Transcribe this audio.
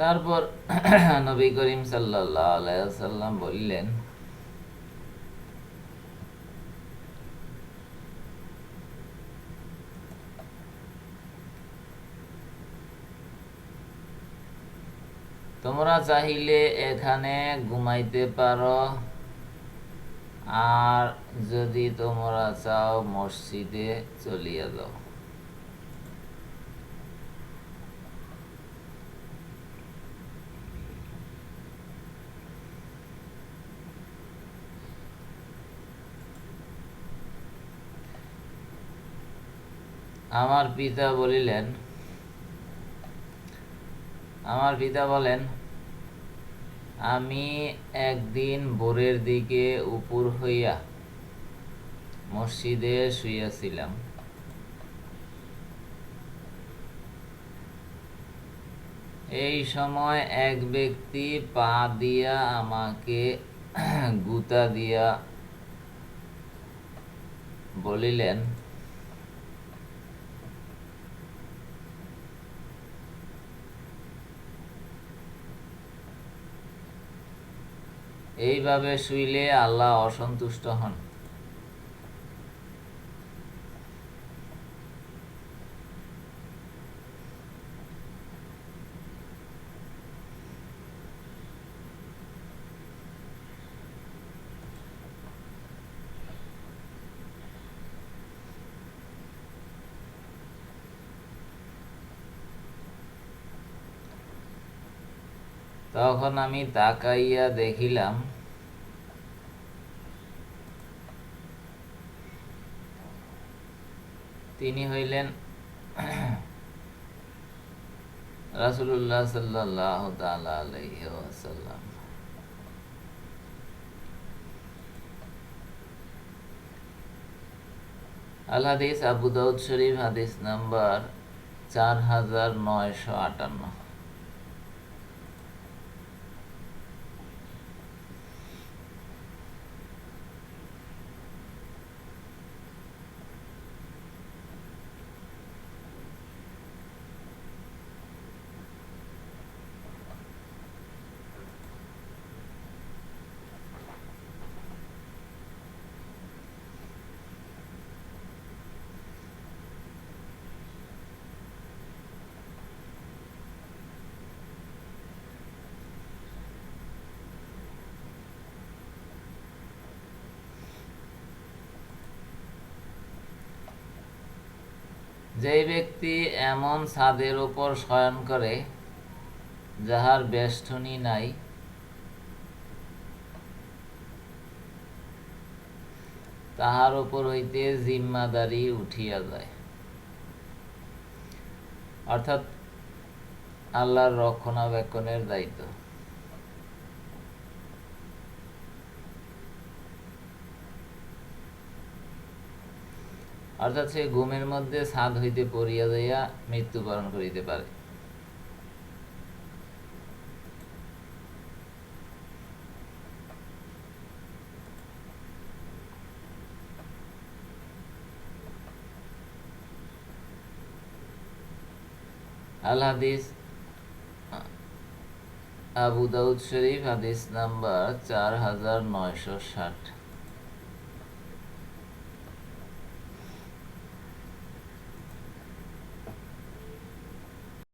তারপর নবী করিম সাল্লাম বললেন, তোমরা চাহিলে এখানে ঘুমাইতে পারো, আর যদি তোমরা চাও মসজিদে চলিয়া যাও। আমার পিতা বলিলেন, আমার পিতা বলেন, আমি একদিন ভোরের দিকে উপর হইয়া মসজিদে শুইয়াছিলাম। এই সময় এক ব্যক্তি পা দিয়া আমাকে গুতা দিয়া বলিলেন এইভাবে শুইলে আল্লাহ অসন্তুষ্ট হন। তখন আমি তাকাইয়া দেখিলাম, তিনি হইলেন রাসুল্লাহ সাল্লাহ আলহ্লাম আল হাদিস আবু দাউদ শরীফ হাদিস নাম্বার চার হাজার নয়শো আটান্ন। যেই ব্যক্তি এমন ছাদের উপর শয়ন করে, যাহার বেষ্টনী নাই, তাহার উপর হইতে জিম্মাদারি উঠিয়া যায়। অর্থাৎ আল্লাহর রক্ষণাবেক্ষণের দায়িত্ব। অর্থাৎ সে ঘুমের মধ্যে ছাদ হইতে পড়িয়া যাইয়া মৃত্যুবরণ করিতে পারে। আল হাদিস, আবু দাউদ শরীফ, হাদিস নাম্বার চার হাজার নয়শো ষাট।